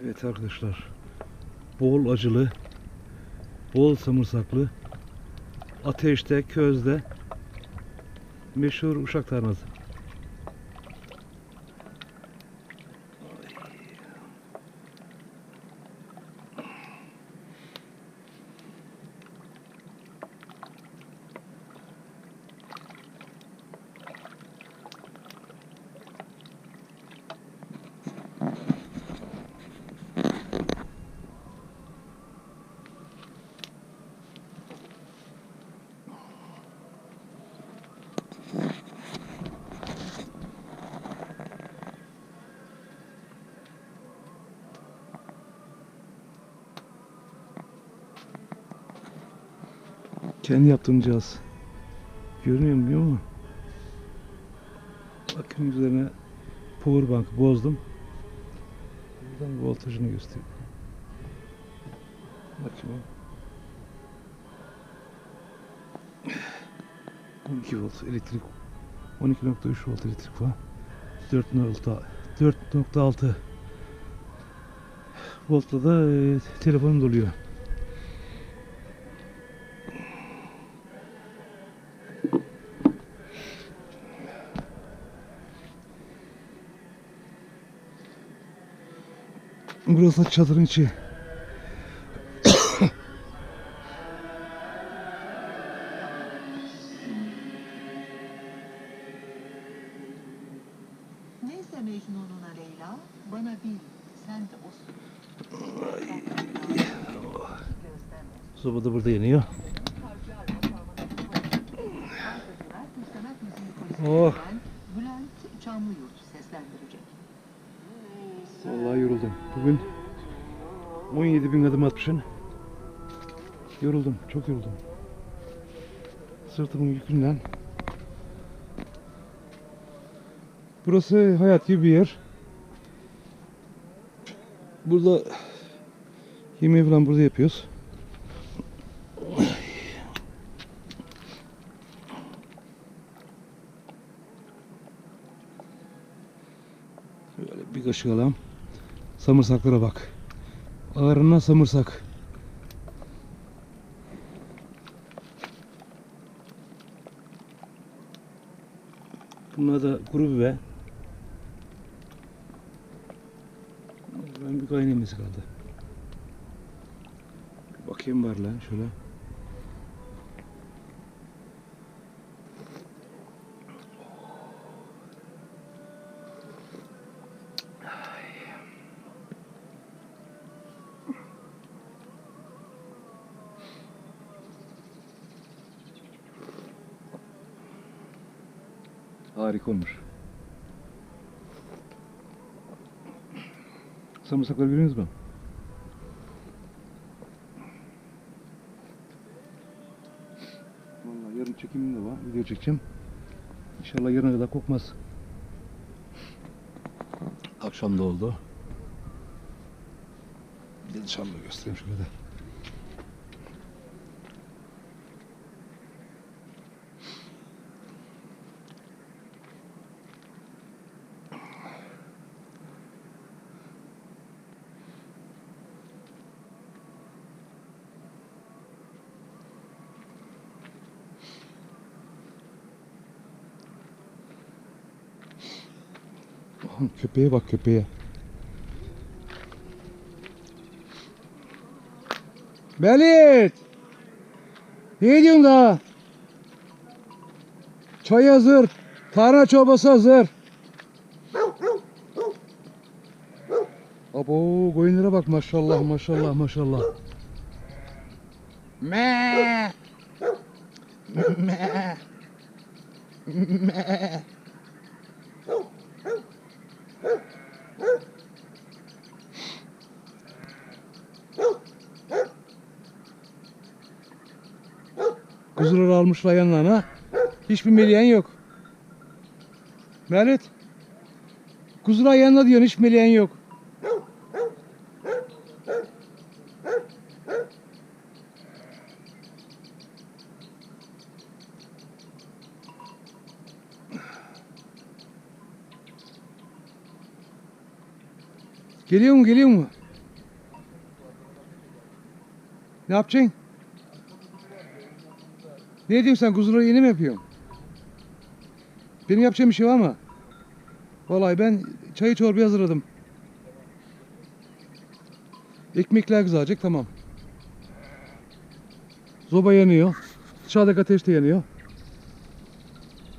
Evet arkadaşlar. Bol acılı, bol samırsaklı, ateşte, közde meşhur uşak tarhanası. Kendi yaptığım cihaz. Görünüyor mu bilmiyorum ama. Bakın üzerine powerbank bozdum. Buradan voltajını gösteriyor. Bakayım. 12 volt elektrik 12.3 volt elektrik var. 4.6 4.6 voltla da e, telefonum doluyor. Burası çadırın içi. Neyse Mecnun'una Leyla, bana bil, sen de olsun. Soba da burada yanıyor. Oh. Bülent Çamlıyurt seslendirecek. Vallahi yoruldum. Bugün 17 bin adım atmışım. Yoruldum. Çok yoruldum. Sırtımın yükünden. Burası hayat gibi bir yer. Burada yemeği falan burada yapıyoruz. Böyle bir kaşık alalım. Samırsaklara bak. Ağrına samırsak. Bunlar da kuru biber. Ben bir kaynamesi kaldı. Bakayım var lan şöyle. Harika olmuş. Sarımsakları görüyorsunuz mu? Vallahi yarın çekimim de var. Video çekeceğim. İnşallah yarına kadar kokmaz. Akşam da oldu. Bir de dışarıda göstereyim şöyle köpeğe bak köpeğe. Belit! Ne diyorsun daha? Çay hazır. Tarhana çorbası hazır. Abo koyunlara bak maşallah maşallah maşallah. Me. Me. Me. Kuzular almışlar yanlarına. Hiçbir meleğen yok. Mehmet. Kuzular yanına diyorsun hiç meleğen yok. Geliyor mu geliyor mu? Ne yapacaksın? Ne diyorsun sen kuzuları yeni mi yapıyorsun? Benim yapacağım bir şey var mı? Vallahi ben çayı çorbayı hazırladım. Ekmekler kızaracak tamam. Zoba yanıyor. Dışarıdaki ateş de yanıyor.